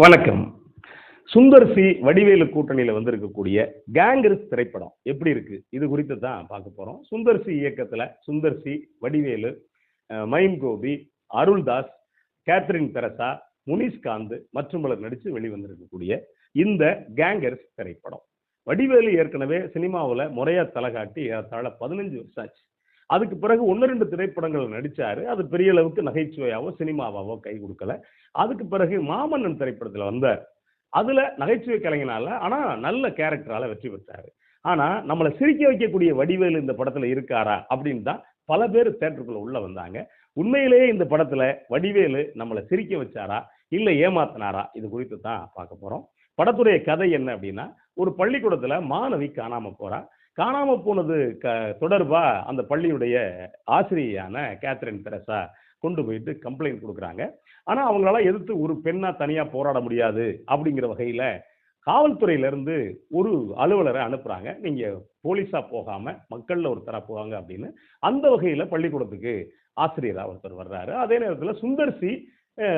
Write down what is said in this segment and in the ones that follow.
வணக்கம். சுந்தர் சி வடிவேலு கூட்டணியில் வந்திருக்கக்கூடிய கேங்கர்ஸ் திரைப்படம் எப்படி இருக்கு? இது குறித்து தான் பார்க்க போறோம். சுந்தர் சி இயக்கத்துல Sundar C Vadivelu ah, mime Gopi Aruldas Catherine Tresa Munishkanth மற்றும் பலர் நடித்து வெளிவந்திருக்கக்கூடிய இந்த கேங்கர்ஸ் திரைப்படம். வடிவேலு ஏற்கனவே சினிமாவில் முறையா தலை காட்டி ஏறத்தாழ பதினஞ்சு வருஷம் ஆச்சு. அதுக்கு பிறகு ஒன்று ரெண்டு திரைப்படங்கள் நடித்தார் அது பெரிய அளவுக்கு நகைச்சுவையாவோ சினிமாவாவோ கை கொடுக்கல. அதுக்கு பிறகு மாமன்னன் திரைப்படத்தில் வந்தார். அதில் நகைச்சுவை கலைஞனால ஆனால் நல்ல கேரக்டரால் வெற்றி பெற்றார். ஆனால் நம்மளை சிரிக்க வைக்கக்கூடிய வடிவேலு இந்த படத்தில் இருக்காரா அப்படின்னு தான் பல பேர் தேட்டருக்குள்ளே உள்ளே வந்தாங்க. உண்மையிலேயே இந்த படத்தில் வடிவேலு நம்மளை சிரிக்க வச்சாரா இல்லை ஏமாத்தினாரா இது குறித்து தான் பார்க்க போகிறோம் படத்துடைய கதை என்ன அப்படின்னா ஒரு பள்ளிக்கூடத்தில் மாணவி காணாமல் போகிறா காணாம போனது க தொடர்பா அந்த பள்ளியுடைய ஆசிரியையான கேத்ரின் தெரசா கொண்டு போயிட்டு கம்ப்ளைண்ட் கொடுக்குறாங்க. ஆனா அவங்களால எதிர்த்து ஒரு பெண்ணா தனியா போராட முடியாது அப்படிங்கிற வகையில காவல்துறையில இருந்து ஒரு அலுவலரை அனுப்புறாங்க. நீங்க போலீஸா போகாம மக்கள்ல தர போவாங்க அப்படின்னு. அந்த வகையில பள்ளிக்கூடத்துக்கு ஆசிரியரா ஒருத்தர் வர்றாரு. அதே நேரத்துல சுந்தர்சி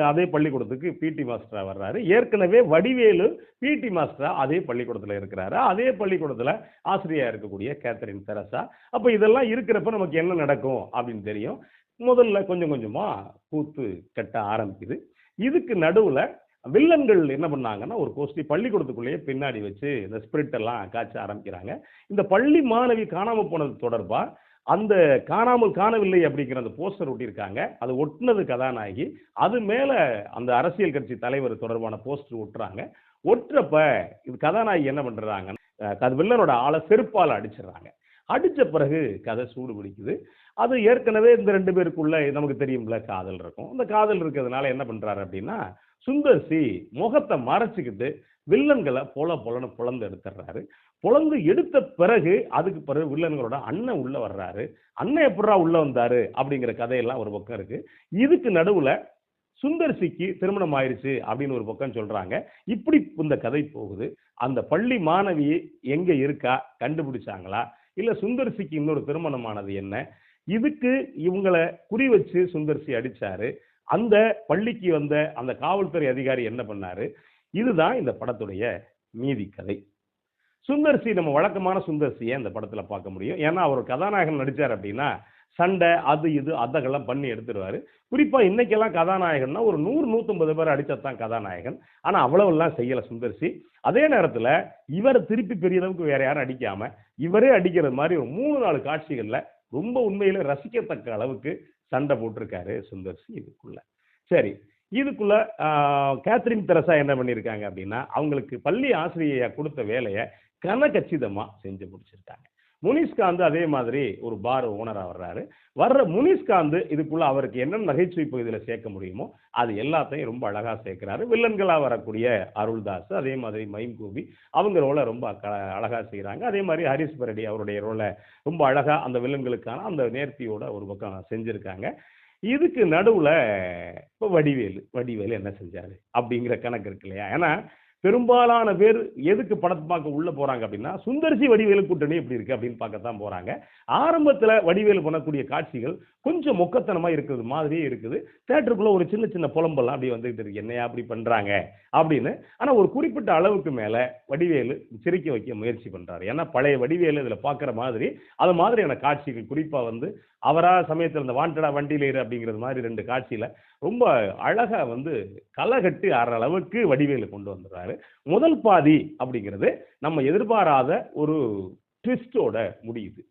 அதே பள்ளிக்கூடத்துக்கு பிடி மாஸ்டராக வர்றாரு. ஏற்கனவே வடிவேலு பிடி மாஸ்டராக அதே பள்ளிக்கூடத்தில் இருக்கிறாரு. அதே பள்ளிக்கூடத்தில் ஆசிரியராக இருக்கக்கூடிய கேத்தரின் தெரசா அப்போ இதெல்லாம் இருக்கிறப்ப நமக்கு என்ன நடக்கும் அப்படின்னு தெரியும். முதல்ல கொஞ்சம் கொஞ்சமாக கூத்து கட்ட ஆரம்பிக்குது. இதுக்கு நடுவில் வில்லன்கள் என்ன பண்ணாங்கன்னா ஒரு கோஷ்டி பள்ளிக்கூடத்துக்குள்ளேயே பின்னாடி வச்சு இந்த ஸ்பிரிட் எல்லாம் காய்ச்ச ஆரம்பிக்கிறாங்க. இந்த பள்ளி மாணவி காணாமல் போனது தொடர்பாக அந்த காணாமல் காணவில்லை அப்படிங்கிற அந்த போஸ்டர் ஒட்டியிருக்காங்க. அது ஒட்டுனது கதாநாயகி. அது மேலே அந்த அரசியல் கட்சி தலைவர் தொடர்பான போஸ்டர் ஒட்டுறாங்க. ஒட்டுறப்ப இது கதாநாயகி என்ன பண்ணுறாங்க வில்லனோட ஆளை செருப்பால் அடிச்சிடுறாங்க. அடித்த பிறகு கதை சூடு பிடிக்குது. அது ஏற்கனவே இந்த ரெண்டு பேருக்குள்ள நமக்கு தெரியும்ல காதல் இருக்கும். இந்த காதல் இருக்கிறதுனால என்ன பண்ணுறாரு அப்படின்னா சுந்தர் சி முகத்தை மறைச்சிக்கிட்டு வில்லன்களை பொல பொலன்னு புலந்து எடுத்துடுறாரு புலந்து எடுத்த பிறகு அதுக்கு பிறகு வில்லன்களோட அண்ணன் உள்ளே வர்றாரு. அண்ணன் எப்படா உள்ளே வந்தாரு? அப்படிங்கிற கதையெல்லாம் ஒரு பக்கம் இருக்குது இதுக்கு நடுவில் சுந்தர்சிக்கு திருமணம் ஆயிடுச்சு அப்படின்னு ஒரு பக்கம் சொல்றாங்க. இப்படி இந்த கதை போகுது. அந்த பள்ளி மாணவி எங்க இருக்கா? கண்டுபிடிச்சாங்களா? இல்லை சுந்தர்சிக்கு இன்னொரு திருமணமானது என்ன? இதுக்கு இவங்களை குறி வச்சு சுந்தர்சி அடிச்சாரு. அந்த பள்ளிக்கு வந்த அந்த காவல்துறை அதிகாரி என்ன பண்ணாரு? இதுதான் இந்த படத்துடைய மீதி கதை. சுந்தர்சி நம்ம வழக்கமான சுந்தர்சியை இந்த படத்தில் பார்க்க முடியும். ஏன்னா அவர் கதாநாயகன் நடித்தார் அப்படின்னா சண்டை அது இது அதெல்லாம் பண்ணி எடுத்துருவாரு. குறிப்பா இன்னைக்கெல்லாம் கதாநாயகன்னா ஒரு நூறு நூத்தம்பது பேர் அடிச்சதான் கதாநாயகன். ஆனா அவ்வளவுலாம் செய்யல சுந்தர்சி. அதே நேரத்துல இவரை திருப்பி பெரிய அளவுக்கு வேற யாரும் அடிக்காம இவரே அடிக்கிறது மாதிரி ஒரு மூணு நாலு காட்சிகள்ல ரொம்ப உண்மையில ரசிக்கத்தக்க அளவுக்கு சண்டை போட்டிருக்காரு சுந்தர்சி இதுக்குள்ள. சரி இதுக்குள்ள கேத்ரின் தெரசா என்ன பண்ணியிருக்காங்க அப்படின்னா அவங்களுக்கு பள்ளி ஆசிரியையா கொடுத்த வேலையை கனகச்சிதமாக செஞ்சு முடிச்சிருக்காங்க. முனிஷ்காந்த் அதே மாதிரி ஒரு பார் ஓனராக வர்றாரு. வர்ற முனிஷ்காந்த் இதுக்குள்ள அவருக்கு என்ன நகைச்சுவை பகுதியில் சேர்க்க முடியுமோ அது எல்லாத்தையும் ரொம்ப அழகாக சேர்க்கிறாரு. வில்லன்களாக வரக்கூடிய அருள்தாஸ் அதே மாதிரி மைம் கோபி அவங்க ரோலை ரொம்ப அழகாக செய்கிறாங்க அதே மாதிரி ஹரிஸ் பரடி அவருடைய ரோலை ரொம்ப அழகாக அந்த வில்லன்களுக்கான அந்த நேர்த்தியோட ஒரு பக்கம் செஞ்சுருக்காங்க. இதுக்கு நடுவில் இப்போ வடிவேலு வடிவேலு என்ன செஞ்சார்? அப்படிங்கிற கணக்கு இருக்கு இல்லையா? ஏன்னா பெரும்பாலான பேர் எதுக்கு படத்தை பார்க்க உள்ளே போகிறாங்க அப்படின்னா சுந்தர்சி வடிவேலு கூட்டணி எப்படி இருக்குது அப்படின்னு பார்க்கத்தான் போகிறாங்க ஆரம்பத்தில் வடிவேலு பண்ணக்கூடிய காட்சிகள் கொஞ்சம் மொக்கத்தனமாக இருக்கிறது மாதிரியே இருக்குது. தேட்டருக்குள்ளே ஒரு சின்ன சின்ன புலம்பெல்லாம் அப்படி வந்துகிட்டு இருக்கு. என்னையா அப்படி பண்ணுறாங்க அப்படின்னு. ஆனால் ஒரு குறிப்பிட்ட அளவுக்கு மேலே வடிவேலு சிரிக்க வைக்க முயற்சி பண்ணுறாரு ஏன்னா பழைய வடிவேலு இதில் பார்க்குற மாதிரி அது மாதிரியான காட்சிகள் குறிப்பாக வந்து அவரா சமயத்தில் இந்த வாண்டடா வண்டியில் இரு அப்படிங்கிறது மாதிரி ரெண்டு காட்சியில் ரொம்ப அழகாக வந்து களை கட்டி ஆடுற அளவுக்கு வடிவேலு கொண்டு வந்துடுறாரு. முதல் பாதி அப்படிங்கிறது நம்ம எதிர்பாராத ஒரு ட்விஸ்டோட முடியுது.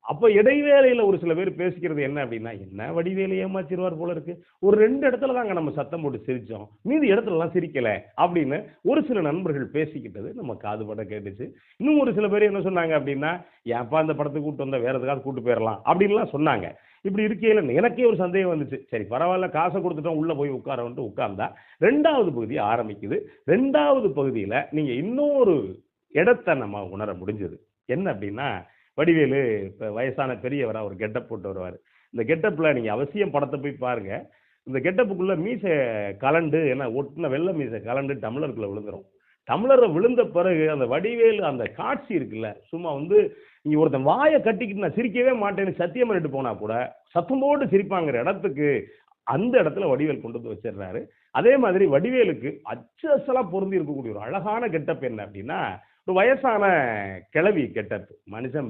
அப்போ இடைவேளையில் ஒரு சில பேர் பேசிக்கிறது என்ன அப்படின்னா என்ன வடிவேலு ஏமாச்சிருவார் போல இருக்கு. ஒரு ரெண்டு இடத்துல தாங்க நம்ம சத்தம் போட்டு சிரித்தோம் மீதி இடத்துலலாம் சிரிக்கலை அப்படின்னு ஒரு சில நண்பர்கள் பேசிக்கிட்டது நம்ம காது படம் கேட்டுச்சு. இன்னும் ஒரு சில பேர் என்ன சொன்னாங்க அப்படின்னா ஏன்ப்பா அந்த படத்துக்கு கூட்டு வந்தால் வேறு எதுக்காவது கூட்டு போயிடலாம் அப்படின்லாம் சொன்னாங்க. இப்படி இருக்கையில எனக்கே ஒரு சந்தேகம் வந்துச்சு. சரி பரவாயில்ல காசை கொடுத்துட்டோம் உள்ளே போய் உட்காரன்ட்டு உட்கார்ந்தா ரெண்டாவது பகுதி ஆரம்பிக்குது. ரெண்டாவது பகுதியில் நீங்கள் இன்னொரு இடத்த நம்ம உணர முடிஞ்சது. என்ன அப்படின்னா வடிவேலு இப்போ வயசான பெரியவராக ஒரு கெட்டப் போட்டு வருவார். இந்த கெட்டப்பில் நீங்கள் அவசியம் படத்தை போய் பாருங்க. இந்த கெட்டப்புக்குள்ளே மீசை கலண்டு என்ன ஒட்டின வெள்ளை மீசை கலண்டு டம்ளருக்குள்ளே விழுந்துரும். டம்ளரை விழுந்த பிறகு அந்த வடிவேலு அந்த காட்சி இருக்குல்ல சும்மா வந்து இங்கே ஒருத்தன் வாயை கட்டிக்கிட்டு நான் சிரிக்கவே மாட்டேன்னு சத்தியம் பண்ணிட்டு போனால் கூட சத்தமோடு சிரிப்பாங்கிற இடத்துக்கு அந்த இடத்துல வடிவேல் கொண்டு வந்து வச்சிடுறாரு. அதே மாதிரி வடிவேலுக்கு அச்சசலா பொருந்தி இருக்கக்கூடிய ஒரு அழகான கெட்டப் என்ன அப்படின்னா ஒரு வயசான கிழவி கெட்டப் மனுஷன்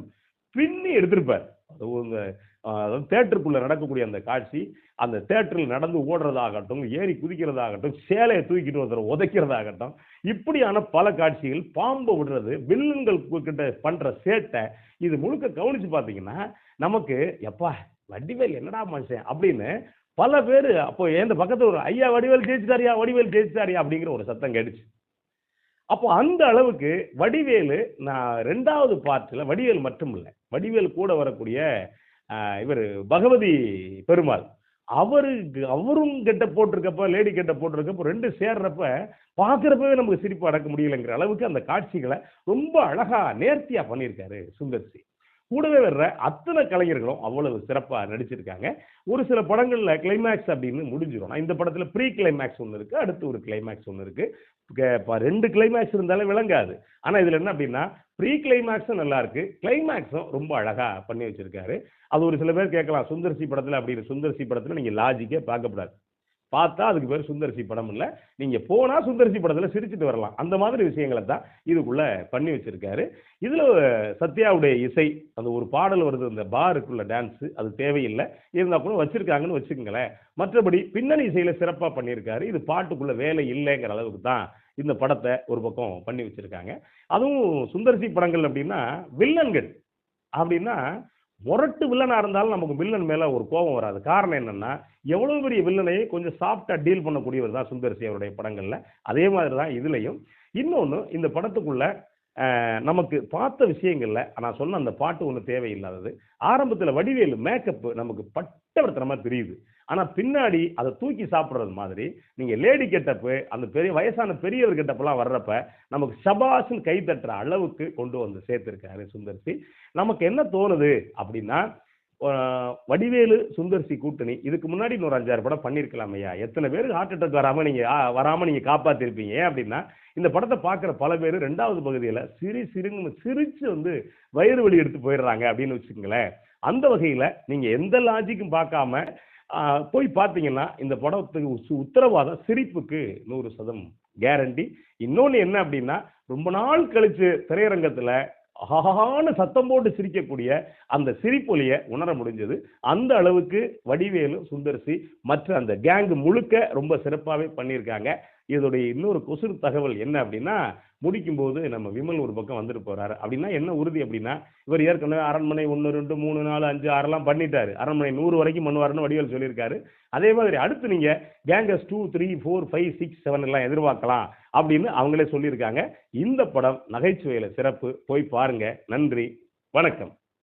பின்னி எடுத்திருப்பார். அது தேட்டருக்குள்ளே தேட்டருக்குள்ள நடக்கக்கூடிய அந்த காட்சி அந்த தேட்டரில் நடந்து ஓடுறதாகட்டும் ஏறி குதிக்கிறதாகட்டும் சேலையை தூக்கிட்டு ஒருத்தர் உதைக்கிறதாகட்டும் இப்படியான பல காட்சிகள் பாம்பை விடுறது வில்லன்கள் கிட்ட பண்ற சேட்டை இது முழுக்க கவனிச்சு பார்த்தீங்கன்னா நமக்கு எப்பா வடிவேல் என்னடா மனுஷன்? அப்படின்னு பல பேர் அப்போ எந்த பக்கத்தில் ஒரு ஐயா வடிவேல் ஜெயிச்சிட்டாரியா வடிவேல் ஜெயிச்சிட்டாரியா அப்படிங்கிற ஒரு சத்தம் கேட்டுச்சு. அப்போ அந்த அளவுக்கு வடிவேலு நான் ரெண்டாவது பார்ட்டில் வடிவேல் மட்டும் இல்லை வடிவேல் கூட வரக்கூடிய இவர் பகவதி பெருமாள். அவருக்கு அவரும் கெட்ட போட்டிருக்கப்ப லேடி கெட்ட போட்டிருக்கப்போ ரெண்டு சேர்றப்ப பார்க்குறப்பவே நமக்கு சிரிப்பு அடக்க முடியலைங்கிற அளவுக்கு அந்த காட்சிகளை ரொம்ப அழகாக நேர்த்தியாக பண்ணியிருக்காரு சுந்தர்சி கூடவே வர்ற அத்தனை கலைஞர்களும் அவ்வளவு சிறப்பாக நடிச்சிருக்காங்க. ஒரு சில படங்களில் கிளைமேக்ஸ் அப்படின்னு முடிஞ்சிடும் இந்த படத்தில் ப்ரீ கிளைமேக்ஸ் ஒன்று இருக்கு அடுத்து ஒரு கிளைமேக்ஸ் ஒன்று இருக்கு. ரெண்டு கிளைமேக்ஸ் இருந்தாலும் விளங்காது. ஆனால் இதில் என்ன அப்படின்னா ப்ரீ கிளைமேக்ஸும் நல்லா இருக்கு. கிளைமேக்ஸும் ரொம்ப அழகாக பண்ணி வச்சிருக்காரு. அது ஒரு சில பேர் கேட்கலாம் சுந்தர்சி படத்தில் அப்படின்னு சுந்தர்சி படத்தில் நீங்கள் லாஜிக்கே பார்க்கக்கூடாது பார்த்தா அதுக்கு பேர் சுந்தர்சி படம் இல்லை. நீங்கள் போனால் சுந்தர்சி படத்தில் சிரிச்சுட்டு வரலாம். அந்த மாதிரி விஷயங்களை தான் இதுக்குள்ளே பண்ணி வச்சுருக்காரு. இதில் சத்யாவுடைய இசை அந்த ஒரு பாடல் வருது அந்த பாருக்குள்ள டான்ஸு அது தேவையில்லை. இருந்தால் கூட வச்சுருக்காங்கன்னு வச்சுக்கோங்களேன். மற்றபடி பின்னணி இசையில் சிறப்பாக பண்ணியிருக்காரு. இது பாட்டுக்குள்ளே வேலை இல்லைங்கிற அளவுக்கு தான் இந்த படத்தை ஒரு பக்கம் பண்ணி வச்சுருக்காங்க. அதுவும் சுந்தர்சி படங்கள் அப்படின்னா வில்லன்கள். அப்படின்னா முரட்டு வில்லனாக இருந்தாலும் நமக்கு வில்லன் மேலே ஒரு கோபம் வராது. காரணம் என்னென்னா எவ்வளோ பெரிய வில்லனையே கொஞ்சம் சாஃப்டாக டீல் பண்ணக்கூடியவர் தான் சுந்தர்சி அவருடைய படங்களில். அதே மாதிரி தான் இதுலேயும். இன்னொன்று இந்த படத்துக்குள்ளே நமக்கு பார்த்த விஷயங்களில் நான் சொன்ன அந்த பாட்டு ஒன்று தேவையில்லாதது ஆரம்பத்தில் வடிவேலு மேக்கப் நமக்கு பட்டவர்த்தனமாக தெரியுது. ஆனால் பின்னாடி அதை தூக்கி சாப்பிட்றது மாதிரி நீங்கள் லேடி கெட்டப்பு அந்த பெரிய வயசான பெரியவர் கெட்டப்பெல்லாம் வர்றப்ப நமக்கு சபாஷன் கை தட்டுற அளவுக்கு கொண்டு வந்து சேர்த்துருக்காரு சுந்தர்சி நமக்கு என்ன தோணுது அப்படின்னா வடிவேலு சுந்தர்சி கூட்டணி இதுக்கு முன்னாடி இன்னொரு அஞ்சாறு படம் பண்ணியிருக்கலாம் ஐயா. எத்தனை பேருக்கு ஹார்ட் அட்டாக் வராமல் நீங்கள் வராமல் நீங்கள் காப்பாற்றிருப்பீங்க ஏன் அப்படின்னா இந்த படத்தை பார்க்குற பல பேர் ரெண்டாவது பகுதியில் சிறு சிறுங்க சிரிச்சு வந்து வயிறு வலி எடுத்து போயிடுறாங்க அப்படின்னு வச்சுக்கோங்களேன். அந்த வகையில் நீங்கள் எந்த லாஜிக்கும் பார்க்காம போய் பார்த்தீங்கன்னா இந்த படத்துக்கு உத்தரவாதம் சிரிப்புக்கு நூறு சதம் கேரண்டி இன்னொன்று என்ன அப்படின்னா ரொம்ப நாள் கழித்து திரையரங்கத்தில் அழகான சத்தம் போட்டு சிரிக்கக்கூடிய அந்த சிரிப்பொலியை உணர முடிஞ்சது. அந்த அளவுக்கு வடிவேலு சுந்தர்சி மற்ற அந்த கேங் முழுக்க ரொம்ப சிறப்பாகவே பண்ணியிருக்காங்க. இதோடைய இன்னொரு கொசு தகவல் என்ன அப்படின்னா முடிக்கும்போது நம்ம விமல் ஒரு பக்கம் வந்துட்டு போறாரு. அப்படின்னா என்ன உறுதி அப்படின்னா இவர் ஏற்கனவே அரண்மனை ஒன்று ரெண்டு மூணு நாலு அஞ்சு ஆறெல்லாம் பண்ணிட்டாரு. அரண்மனை நூறு வரைக்கும் பண்ணுவாருன்னு வடிவேல் சொல்லியிருக்காரு. அதே மாதிரி அடுத்து நீங்க Gangers two three four five six seven எல்லாம் எதிர்பார்க்கலாம் அப்படின்னு அவங்களே சொல்லியிருக்காங்க. இந்த படம் நகைச்சுவையில சிறப்பு. போய் பாருங்க. நன்றி. வணக்கம்.